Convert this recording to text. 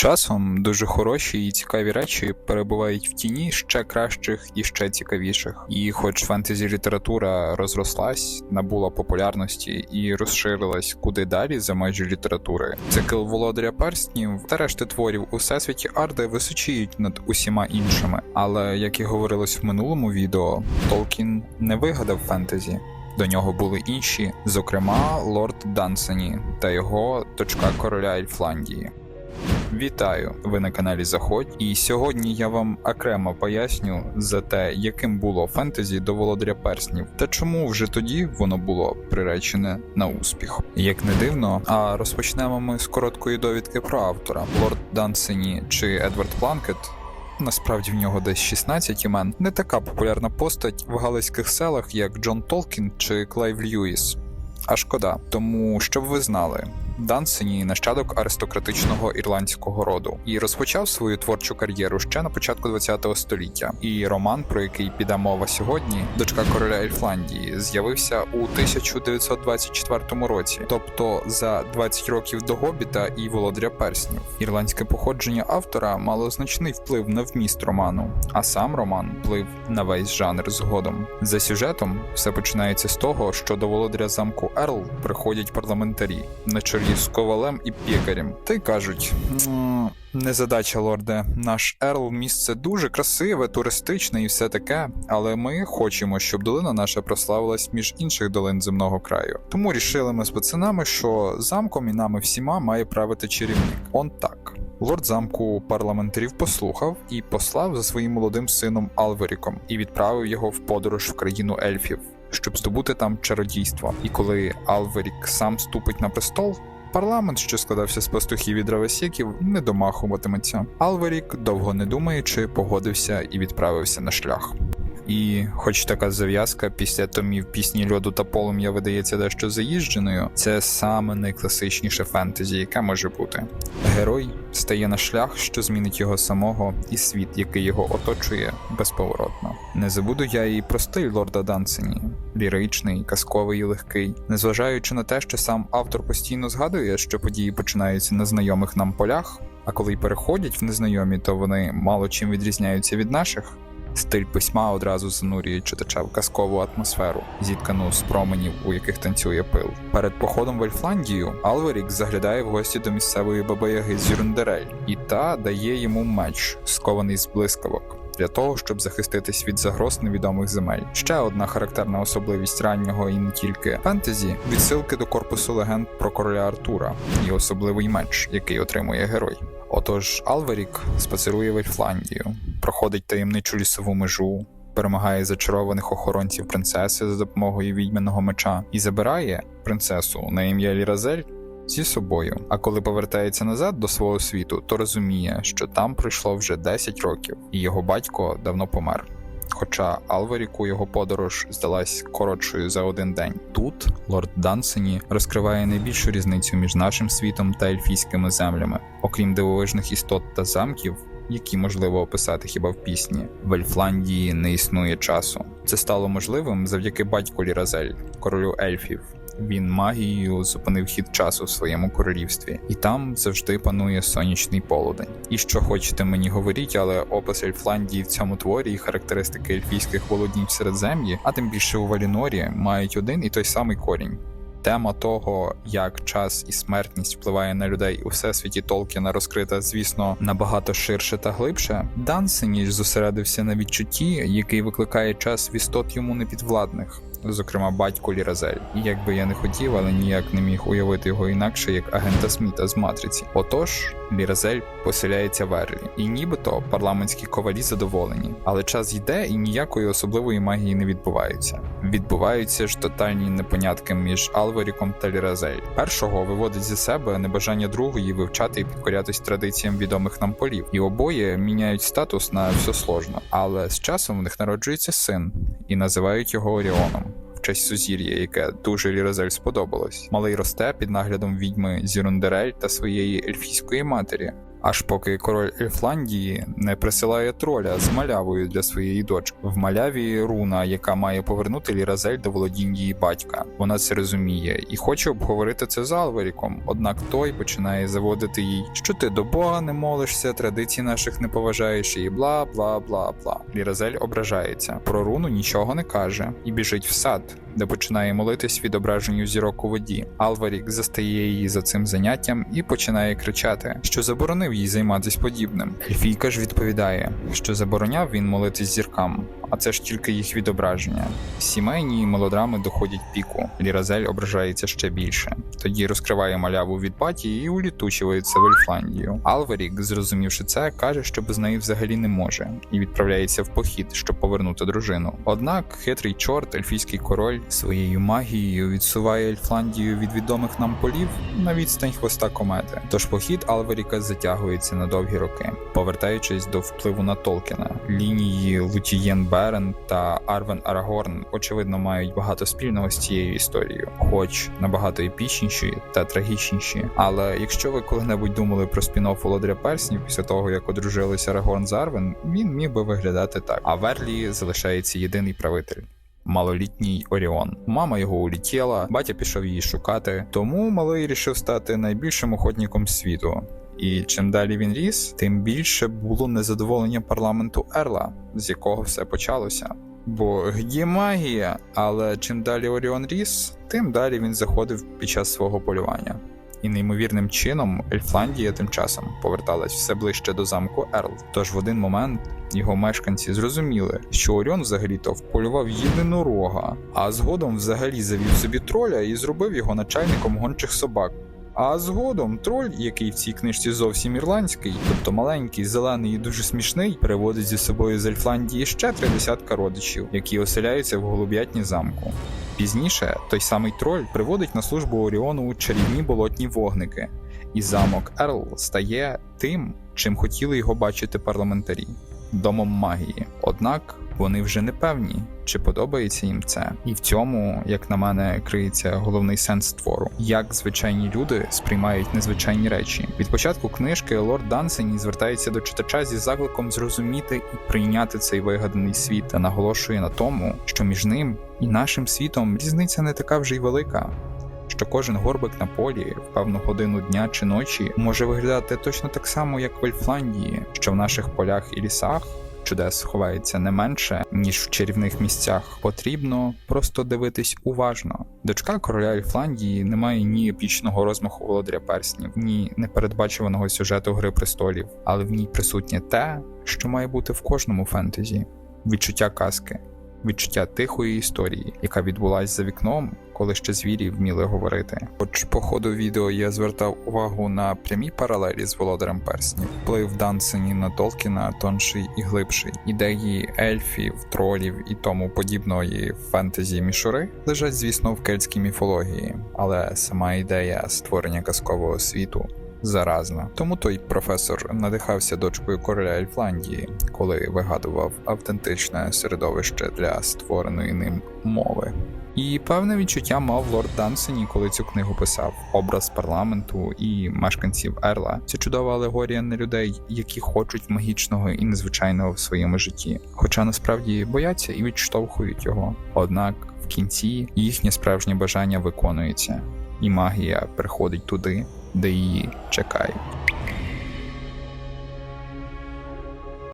Часом дуже хороші і цікаві речі перебувають в тіні ще кращих і ще цікавіших. І хоч фентезі література розрослась, набула популярності і розширилась куди далі за межі літератури, цикл володаря перснів та решти творів у всесвіті Арди височіють над усіма іншими. Але як і говорилось в минулому відео, Толкін не вигадав фентезі. До нього були інші, зокрема лорд Дансені та його дочка короля Ельфландії. Вітаю! Ви на каналі Заходь, і сьогодні я вам окремо поясню за те, яким було фентезі до володаря перснів, та чому вже тоді воно було приречене на успіх. Як не дивно, а розпочнемо ми з короткої довідки про автора. Лорд Дансені чи Едвард Планкет Насправді в нього десь 16 імен. Не така популярна постать в галицьких селах, як Джон Толкін чи Клайв Льюіс. А шкода, тому щоб ви знали, Дансені нащадок аристократичного ірландського роду і розпочав свою творчу кар'єру ще на початку ХХ століття. І роман, про який піде мова сьогодні, дочка короля Ельфландії, з'явився у 1924 році, тобто за 20 років до Гобіта і Володаря Перснів. Ірландське походження автора мало значний вплив на вміст роману, а сам роман вплив на весь жанр згодом. За сюжетом все починається з того, що до володаря замку Ерл приходять парламентарі на чолі з ковалем і пікарем, та й кажуть. «М, Незадача, лорде, наш Ерл місце дуже красиве, туристичне і все таке, але ми хочемо, щоб долина наша прославилась між інших долин земного краю. Тому рішили ми з пацанами, що замком і нами всіма має правити чарівник. Он так. Лорд замку парламентарів послухав і послав за своїм молодим сином Алверіком і відправив його в подорож в країну ельфів, щоб здобути там чародійство. І коли Алверік сам ступить на престол, Парламент, що складався з пастухів і дровосіків, не домахуватиметься. Алверік, довго не думаючи, погодився і відправився на шлях. І, хоч така зав'язка після томів пісні льоду та полум'я видається дещо заїждженою, це саме найкласичніше фентезі, яке може бути. Герой стає на шлях, що змінить його самого, і світ, який його оточує, безповоротно. Не забуду я і про стиль лорда Дансені, ліричний, казковий і легкий, незважаючи на те, що сам автор постійно згадує, що події починаються на знайомих нам полях, а коли й переходять в незнайомі, то вони мало чим відрізняються від наших. Стиль письма одразу занурює читача в казкову атмосферу, зіткану з променів, у яких танцює пил. Перед походом в Ельфландію Алверік заглядає в гості до місцевої бабаяги з Юрендерель, і та дає йому меч, скований з блискавок. Для того щоб захиститись від загроз невідомих земель. Ще одна характерна особливість раннього і не тільки фентезі відсилки до корпусу легенд про короля Артура і особливий меч, який отримує герой. Отож, Алверік спацирує в Ельфландію, проходить таємничу лісову межу, перемагає зачарованих охоронців принцеси за допомогою відьминого меча і забирає принцесу на ім'я Ліразель зі собою. А коли повертається назад до свого світу, то розуміє, що там пройшло вже 10 років, і його батько давно помер. Хоча Алверіку його подорож здалась коротшою за один день. Тут лорд Дансені розкриває найбільшу різницю між нашим світом та ельфійськими землями, окрім дивовижних істот та замків. Які можливо описати хіба в пісні в Ельфландії не існує часу. Це стало можливим завдяки батьку Ліразель, королю ельфів. Він магією зупинив хід часу в своєму королівстві, і там завжди панує сонячний полудень. І що хочете мені говоріть, але опис Ельфландії в цьому творі і характеристики ельфійських володінь в Середзем'ї, а тим більше у Валінорі, мають один і той самий корінь. Тема того, як час і смертність впливає на людей у всесвіті Толкіна, розкрита, звісно, набагато ширше та глибше. Дансені зосередився на відчутті, який викликає час в істот йому непідвладних. Зокрема, батько Ліразель. І як би я не хотів, але ніяк не міг уявити його інакше як агента Сміта з матриці. Отож, Ліразель поселяється в Ерлі, і нібито парламентські ковалі задоволені. Але час йде і ніякої особливої магії не відбувається. Відбуваються ж тотальні непонятки між Алверіком та. Першого виводить зі себе небажання другої вивчати і підкорятись традиціям відомих нам полів, і обоє міняють статус на все сложно. Але з часом в них народжується син і називають його Оріоном. Честь сузір'я, яке дуже Ліразель сподобалось. Малий росте під наглядом відьми Зірундерель та своєї ельфійської матері. Аж поки король Ельфландії не присилає троля з малявою для своєї дочки. В маляві руна, яка має повернути Ліразель до володінь її батька. Вона це розуміє і хоче обговорити це з Алверіком. Однак той починає заводити їй, що ти до Бога не молишся, традицій наших не поважаєш і бла бла бла бла. Ліразель ображається. Про руну нічого не каже і біжить в сад, де починає молитись відображенню зірок у воді. Алварік застає її за цим заняттям і починає кричати, що заборонив їй займатися подібним. Ельфійка ж відповідає, що забороняв він молитись зіркам, а це ж тільки їх відображення. Сімейні мелодрами доходять піку. Ліразель ображається ще більше. Тоді розкриває маляву від баті і улітучується в Ельфландію. Алварік, зрозумівши це, каже, що без неї взагалі не може, і відправляється в похід, щоб повернути дружину. Однак хитрий чорт, ельфійський король, своєю магією відсуває Ельфландію від відомих нам полів на відстань хвоста комети. Тож похід Алваріка затягується на довгі роки, повертаючись до впливу на Толкіна. Лінії Лутієн Берен та Арвен Арагорн очевидно мають багато спільного з цією історією, хоч набагато епічніші та трагічніші. Але якщо ви коли-небудь думали про спін-офф Володаря Перснів після того, як одружилися Арагорн з Арвен, він міг би виглядати так. А Верлі залишається єдиний правитель. Малолітній Оріон. Мама його улетіла, батя пішов її шукати, тому малий рішив стати найбільшим охотником світу. І чим далі він ріс, тим більше було незадоволення парламенту Ерла, з якого все почалося. Бо є магія, але чим далі Оріон ріс, тим далі він заходив під час свого полювання. І неймовірним чином Ельфландія тим часом поверталась все ближче до замку Ерл. Тож в один момент його мешканці зрозуміли, що Оріон взагалі-то вполював єдинорога, а згодом взагалі завів собі троля і зробив його начальником гончих собак. А згодом троль, який в цій книжці зовсім ірландський, тобто маленький, зелений і дуже смішний, приводить зі собою з Ельфландії ще три десятка родичів, які оселяються в голуб'ятні замку. Пізніше той самий троль приводить на службу Оріону чарівні болотні вогники, і замок Ерл стає тим, чим хотіли його бачити парламентарі домом магії. Однак вони вже не певні, чи подобається їм це. І в цьому, як на мене, криється головний сенс твору, як звичайні люди сприймають незвичайні речі. Від початку книжки Лорд Дансені звертається до читача зі закликом зрозуміти і прийняти цей вигаданий світ та наголошує на тому, що між ним і нашим світом різниця не така вже й велика. Що кожен горбик на полі в певну годину дня чи ночі може виглядати точно так само, як в Ельфландії, що в наших полях і лісах чудес ховається не менше, ніж в чарівних місцях. Потрібно просто дивитись уважно. Дочка короля Ельфландії не має ні епічного розмаху володаря перснів, ні непередбачуваного сюжету Гри престолів, але в ній присутнє те, що має бути в кожному фентезі: відчуття казки. Відчуття тихої історії, яка відбулась за вікном, коли ще звірі вміли говорити. Хоч по ходу відео я звертав увагу на прямі паралелі з володарем перснів, вплив Дансені на Толкіна тонший і глибший. Ідеї ельфів, тролів і тому подібної фентезі мішури лежать, звісно, в кельтській міфології, але сама ідея створення казкового світу. Заразна. Тому той професор надихався дочкою короля Ельфландії, коли вигадував автентичне середовище для створеної ним мови. І певне відчуття мав лорд Дансені, коли цю книгу писав. Образ парламенту і мешканців Ерла це чудова алегорія на людей, які хочуть магічного і незвичайного в своєму житті, хоча насправді бояться і відштовхують його. Однак в кінці їхнє справжнє бажання виконується, і магія приходить туди, де її чекають.